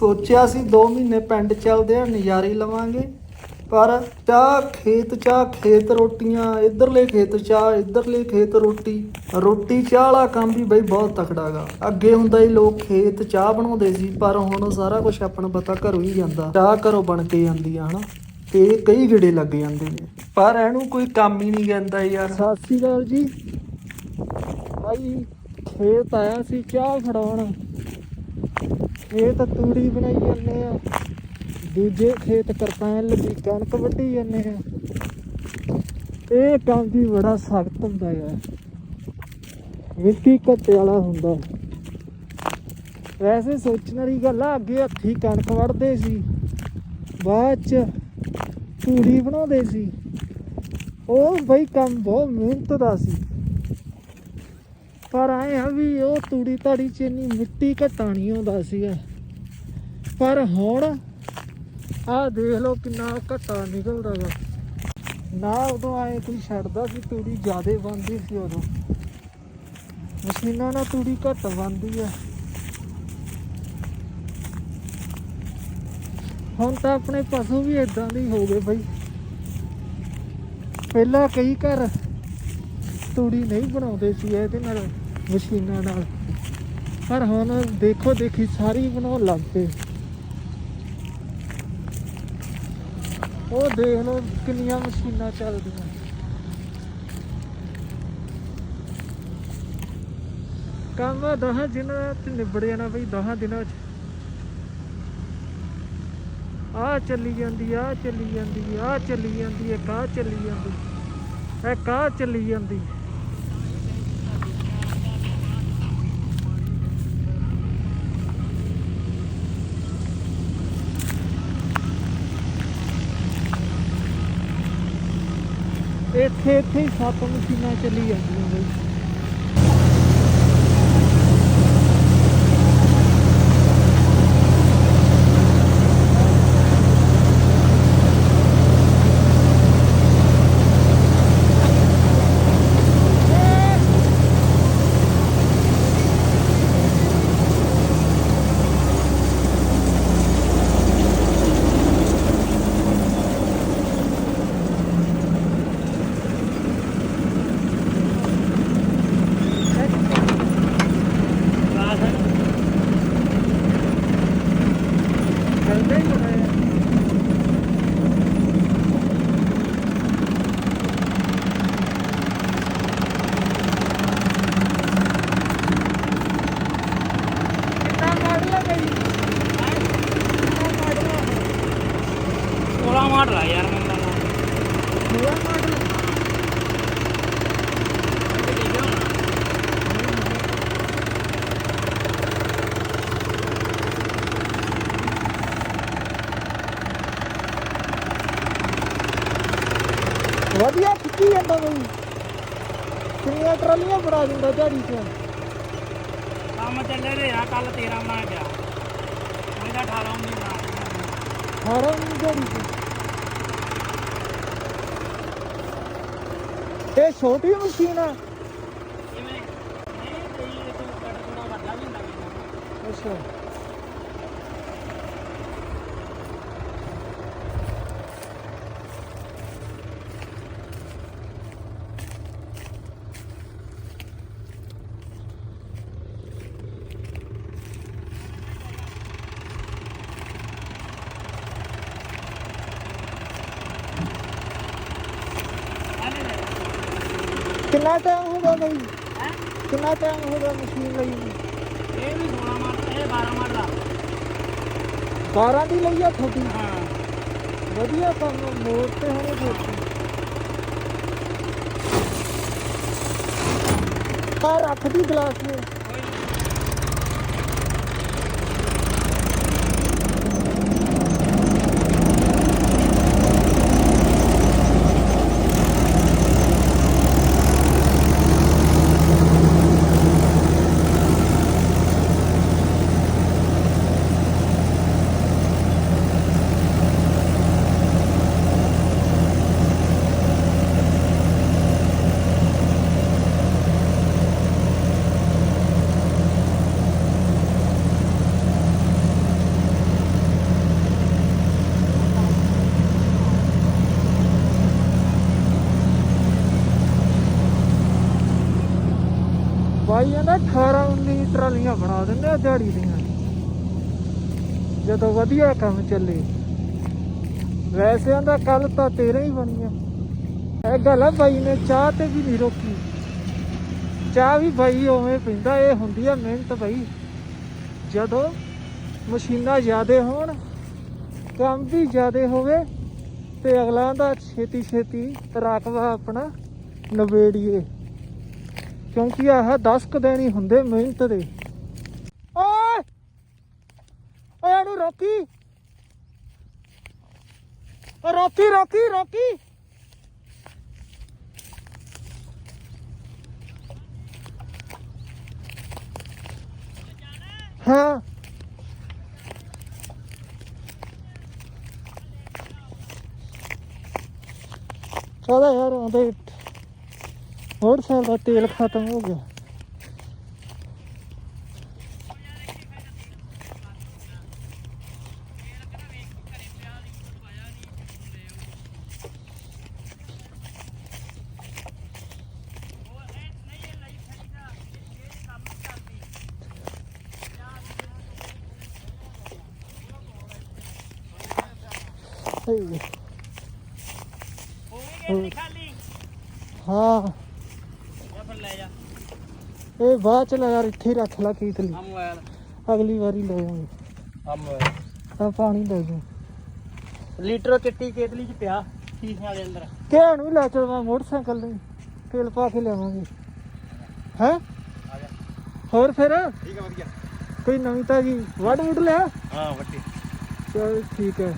ਸੋਚਿਆ ਸੀ 2 ਮਹੀਨੇ ਪਿੰਡ ਚੱਲਦੇ ਆ ਨਜ਼ਾਰੇ ਲਵਾਂਗੇ, ਪਰ ਚਾਹ ਖੇਤ ਚਾਹ ਖੇਤ ਰੋਟੀਆਂ, ਇਧਰਲੇ ਖੇਤ ਚਾਹ, ਇਧਰਲੇ ਖੇਤ ਰੋਟੀ। ਰੋਟੀ ਚਾਹ ਵਾਲਾ ਕੰਮ ਵੀ ਬਈ ਬਹੁਤ ਤਕੜਾਗਾ ਅੱਗੇ ਹੁੰਦਾ ਹੀ ਲੋਕ ਖੇਤ ਚਾਹ ਬਣਾਉਂਦੇ ਸੀ, ਪਰ ਹੁਣ ਸਾਰਾ ਕੁਝ ਆਪਣਾ ਪਤਾ ਘਰੋਂ ਹੀ ਜਾਂਦਾ। ਚਾਹ ਘਰੋਂ ਬਣ ਕੇ ਜਾਂਦੀ ਆ, ਹਨਾ? ਤੇ ਕਈ ਗੇੜੇ ਲੱਗ ਜਾਂਦੇ ਨੇ। ਪਰ ਇਹਨੂੰ ਕੋਈ ਕੰਮ ਹੀ ਨਹੀਂ ਕਹਿੰਦਾ ਯਾਰ। ਸਤਿ ਸ਼੍ਰੀ ਅਕਾਲ ਜੀ। ਭਾਈ ਖੇਤ ਆਇਆ ਸੀ, ਚਾਹ ਫੜਾਉਣ। ਖੇਤ ਤੂੜੀ ਬਣਾਈ ਜਾਂਦੇ ਆ। ਦੂਜੇ ਖੇਤ ਕਰਪਾਨ ਲੱਗੀ ਕਣਕ ਵੱਢੀ ਜਾਂਦੇ ਆ। ਇਹ ਕੰਮ ਵੀ ਬੜਾ ਸਖਤ ਹੁੰਦਾ ਯਾਰ ਮਿੱਟੀ ਘੱਟੇ ਵਾਲਾ ਹੁੰਦਾ। ਵੈਸੇ ਸੋਚਣ ਵਾਲੀ ਗੱਲ ਆ, ਅੱਗੇ ਹੱਥੀ ਕਣਕ ਵੱਢਦੇ ਸੀ। ਬਾਅਦ ਚ ਤੂੜੀ ਬਣਾਉਂਦੇ ਸੀ। ਉਹ ਬਈ ਕੰਮ ਬਹੁਤ ਮਿਹਨਤ ਦਾ ਸੀ। ਪਰ ਆਏ ਆ ਵੀ ਉਹ ਤੂੜੀ ਤਾੜੀ ਚ ਇੰਨੀ ਮਿੱਟੀ ਘਟਾ ਨਹੀਂ ਆਉਂਦਾ ਸੀਗਾ। ਪਰ ਹੁਣ ਆਹ ਦੇਖ ਲਓ ਕਿੰਨਾ ਘਟਾ ਨਿਕਲਦਾ ਵਾ। ਨਾ ਉਦੋਂ ਆਏ ਕੋਈ ਛੱਡਦਾ ਸੀ ਤੂੜੀ, ਜ਼ਿਆਦੇ ਬਣਦੀ ਸੀ ਉਦੋਂ। ਮਸ਼ੀਨਾਂ ਨਾਲ ਤੂੜੀ ਘੱਟ ਬਣਦੀ ਆ। ਹੁਣ ਤਾਂ ਆਪਣੇ ਪਸ਼ੂ ਵੀ ਇਦਾਂ ਦੇ ਹੋ ਗਏ ਬਈ। ਪਹਿਲਾਂ ਕਈ ਘਰ ਤੂੜੀ ਨਹੀਂ ਬਣਾਉਂਦੇ ਸੀ ਇਹਦੇ ਨਾਲ। ਮਸ਼ੀਨਾਂ ਨਾਲ। ਪਰ ਹੁਣ ਦੇਖੋ ਦੇਖੀ ਸਾਰੀ ਬਣਾਉਣ ਲੱਗ ਪਏ। ਉਹ ਦੇਖ ਲਓ ਕਿੰਨੀਆਂ ਮਸ਼ੀਨਾਂ ਚੱਲਦੀਆਂ। ਕੰਮ ਦਹਾਂ ਦਿਨਾਂ ਤੇ ਨਿਬੜ ਜਾਣਾ ਬਈ ਦਹਾਂ ਦਿਨਾਂ ਚ। ਆ ਚੱਲੀ ਜਾਂਦੀ ਆ ਚੱਲੀ ਜਾਂਦੀ ਆ ਚੱਲੀ ਜਾਂਦੀ ਆ ਕਾ ਚੱਲੀ ਜਾਂਦੀ, ਇੱਕ ਕਾ ਚੱਲੀ ਜਾਂਦੀ। ਇੱਥੇ ਇੱਥੇ ਹੀ ਸੱਤ ਮਸ਼ੀਨਾਂ ਚੱਲੀ ਜਾਂਦੀਆਂ ਬਈ ਚੱਲਦਾ ਹੀ ਬੜਾ ਹੈ ਕਿੰਨਾ ਮਾਡਲ ਹੈ ਬਈ ਕਿੰਨਾ ਮਾਡਲ ਹੈ 16 ਮਾਡਲ ਆ ਯਾਰ ਮੈਨੂੰ ਪੂਰਾ ਮਾਡਲ? ਵਧੀਆ ਖਿੱਚੀ ਜਾਂਦਾ ਬਈ। ਕਿੰਨੀਆਂ ਟਰਾਲੀਆਂ ਬਣਾ ਦਿੰਦਾ ਦਿਹਾੜੀ 'ਚ ਕੰਮ ਚੱਲੇ ਰੇ ਆ ਕੱਲ 13 ਬਣਾ ਗਿਆ। ਉਹਦਾ 18 19 ਬਣਾ ਗਿਆ। ਹਾਰਾਂ ਨੂੰ ਦਿਹਾੜੀ 'ਚ ਇਹ ਛੋਟੀ ਮਸ਼ੀਨ ਆ। ਜਿਵੇਂ ਨਹੀਂ ਕਈ ਇਹ ਤੋਂ ਕੱਟ ਥੋੜਾ ਵੱਡਾ ਵੀ ਹੁੰਦਾ। ਕਈ ਅੱਛਾ। ਕਿੰਨਾ ਟਾਈਮ ਹੋ ਗਿਆ ਬਈ? ਹੈ ਕਿੰਨਾ ਟਾਈਮ ਹੋ ਗਿਆ ਮਸ਼ੀਨ ਲਈ? ਨੂੰ? ਇਹ ਵੀ 16 ਮਾਡਲ ਇਹ 12 ਮਾਡਲ ਆ 12 ਦੀ ਲਈ ਆ ਤੁਹਾਡੀ? ਹਾਂ। ਵਧੀਆ ਕੰਮ ਮੋੜ ਤੇ ਹੋਣੇ ਫਿਰ। ਆ ਰੱਖਦੀ ਗਲਾਸ ਨੂੰ। ਬਾਈ ਕਹਿੰਦਾ 18 19 ਟਰਾਲੀਆਂ ਬਣਾ ਦਿੰਦੇ ਆ ਦਿਹਾੜੀ ਦੀਆਂ। ਜਦੋਂ ਵਧੀਆ ਕੰਮ ਚੱਲੇ। ਵੈਸੇ ਆਂਦਾ ਕੱਲ ਤਾਂ ਤੇਰੇ ਹੀ ਬਣੀਆਂ ਇਹ ਗੱਲ ਆ, ਬਾਈ ਨੇ ਚਾਹ ਤੇ ਵੀ ਨਹੀਂ ਰੋਕੀ। ਚਾਹ ਵੀ ਬਾਈ ਉਵੇਂ ਪੀਂਦਾ, ਇਹ ਹੁੰਦੀ ਆ ਮਿਹਨਤ ਬਾਈ। ਜਦੋਂ ਮਸ਼ੀਨਾਂ ਜ਼ਿਆਦੇ ਹੋਣ, ਕੰਮ ਵੀ ਜ਼ਿਆਦੇ ਹੋਵੇ, ਤੇ ਅਗਲਾ ਦਾ ਛੇਤੀ ਛੇਤੀ ਰਕਬਾ ਆਪਣਾ ਨਵੇੜੀਏ ਕਿਉਂਕਿ ਆਹ 10 ਕੁ ਦਿਨ ਹੀ ਹੁੰਦੇ ਮਿਹਨਤ ਦੇ। ਓਏ! ਓਏ, ਇਹਨੂੰ ਰੋਕੀ। ਓ ਰੋਕੀ ਰੋਕੀ ਰੋਕੀ। ਹਾਂ। ਚਲੋ ਯਾਰ ਉਹਦੇ ਮੋਟਰਸਾਈਕਲ ਦਾ ਤੇਲ ਖਤਮ ਹੋ ਗਿਆ ਸਹੀ ਲੈ ਜਾ। ਇਹ ਬਾਅਦ ਚ ਲੈ ਯਾਰ ਇੱਥੇ ਹੀ ਰੱਖ ਲਾ ਕੀਤਲੀ ਆ ਮੋਬਾਈਲ ਅਗਲੀ ਵਾਰੀ ਲੈ ਜਾਵਾਂਗੇ ਆ ਮੋਬਾਈਲ ਆ ਪਾਣੀ ਲੈ ਜਾ। ਲੀਟਰ ਚਿੱਟੀ ਕੇਤਲੀ ਚ ਪਿਆ ਸ਼ੀਸ਼ਿਆਂ ਦੇ ਅੰਦਰ। ਕਿਹਨੂੰ ਨੂੰ ਲੈ ਚਲਵਾ ਮੋਟਰਸਾਈਕਲ ਨਹੀਂ ਤੇਲ ਪਾ ਕੇ ਲਿਆਵਾਂਗੇ। ਹੈ? ਆ ਜਾ। ਹੋਰ ਫਿਰ? ਠੀਕ ਹੈ ਵਧੀਆ। ਕੋਈ ਨਵੀਂ ਤਾਜੀ। ਵੱਡ ਵੁੱਡ ਲਿਆ? ਹਾਂ ਵੱਡੀ ਚਲ ਠੀਕ ਹੈ।